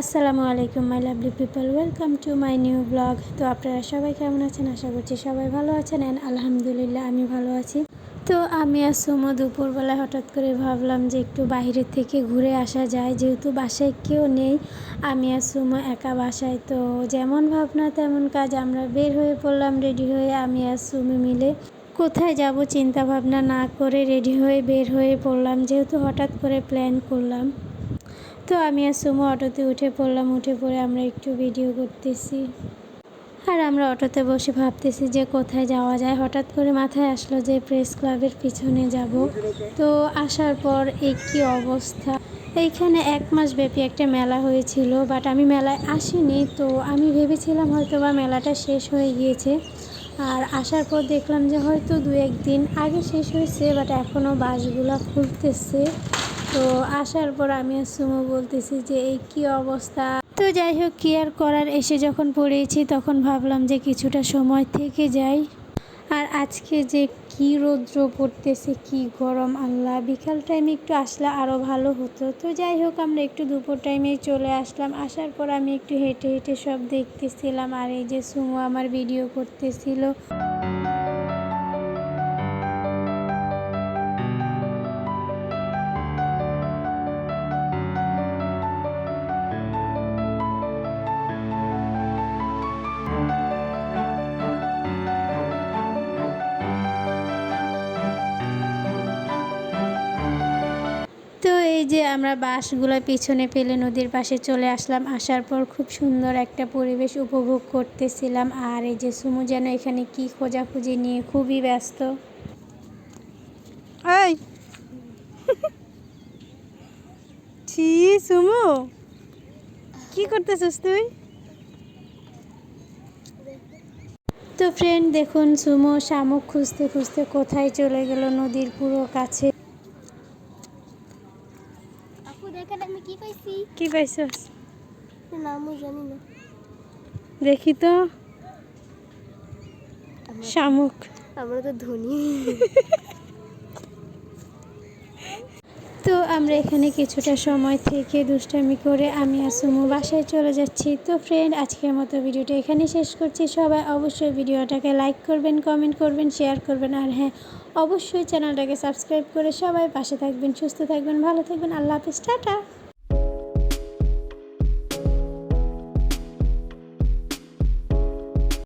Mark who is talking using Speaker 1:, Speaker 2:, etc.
Speaker 1: আসসালামু আলাইকুম my lovely people welcome to my new blog তো আপনারা সবাই কেমন আছেন? আশা করছি সবাই ভালো আছেন। অ্যান্ড আলহামদুলিল্লাহ, আমি ভালো আছি। তো আমি আর সুমো দুপুরবেলা হঠাৎ করে ভাবলাম যে একটু বাইরের থেকে ঘুরে আসা যায়। যেহেতু বাসায় কেউ নেই, আমি আর সুমো একা বাসায়। তো যেমন ভাবনা, তেমন কাজ। আমরা বের হয়ে পড়লাম রেডি হয়ে আমি আর সুমি মিলে কোথায় যাব চিন্তা ভাবনা না করে রেডি হয়ে বের হয়ে পড়লাম। যেহেতু হঠাৎ করে প্ল্যান করলাম। তো আমি আর সুমো অটোতে উঠে পড়লাম, উঠে পড়ে আমরা একটু ভিডিও করতেছি। আর আমরা অটোতে বসে ভাবতেছি যে কোথায় যাওয়া যায়। হঠাৎ করে মাথায় আসলো যে প্রেস ক্লাবের পিছনে যাব। তো আসার পর এই কী অবস্থা। এইখানে এক মাস ব্যাপী একটা মেলা হয়েছিল বাট আমি মেলায় আসিনি। তো আমি ভেবেছিলাম হয়তো বা মেলাটা শেষ হয়ে গিয়েছে। আর আসার পর দেখলাম যে হয়তো দু একদিন আগে শেষ হয়েছে বাট এখনও বাসগুলো খুলতেছে। তো আসার পর আমি সুমো বলতেছি যে, এই কি অবস্থা? তো যাই হোক, কি আর করার? এসে যখন পড়েছি, তখন ভাবলাম যে কিছুটা সময় থেকে যাই। আর আজকে যে কি রৌদ্র পড়তেছে, কি গরম, আল্লাহ! বিকাল টাইমে একটু আসলে আরও ভালো হতো। তো যাই হোক, আমরা একটু দুপুর টাইমে চলে আসলাম। আসার পর আমি একটু হেঁটে হেঁটে সব দেখতেছিলাম। আর এই যে সুমো আমার ভিডিও করতেছিল। তো এই যে আমরা বাসগুলো পিছনে পেলে নদীর পাশে চলে আসলাম আসার পর খুব সুন্দর একটা পরিবেশ উপভোগ করতেছিলাম। আর এই যে সুমু যেন এখানে কি খোঁজাখুঁজি নিয়ে খুবই ব্যস্ত।
Speaker 2: এই। ছি সুমু। কি করতেছিস তুই?
Speaker 1: তো ফ্রেন্ড দেখুন সুমো শামুক খুঁজতে খুঁজতে কোথায় চলে গেল নদীর পুরো কাছে।
Speaker 3: দেখেন আমি কি পাইছি?
Speaker 2: কি পাইছস?
Speaker 3: নামও জানি না।
Speaker 2: দেখি তো। শামুক।
Speaker 3: আমরা তো ধনী
Speaker 1: তো আমরা এখানে কিছুটা সময় থেকে দুষ্টামি করে আমি আর সুমু বাসায় চলে যাচ্ছি। তো ফ্রেন্ড আজকের মতো ভিডিওটা এখানে শেষ করছি। সবাই অবশ্যই ভিডিওটাকে লাইক করবেন কমেন্ট করবেন শেয়ার করবেন আর হ্যাঁ অবশ্যই চ্যানেলটাকে সাবস্ক্রাইব করে সবাই পাশে থাকবেন, সুস্থ থাকবেন, ভালো থাকবেন। আল্লাহ হাফিজ, টাটা।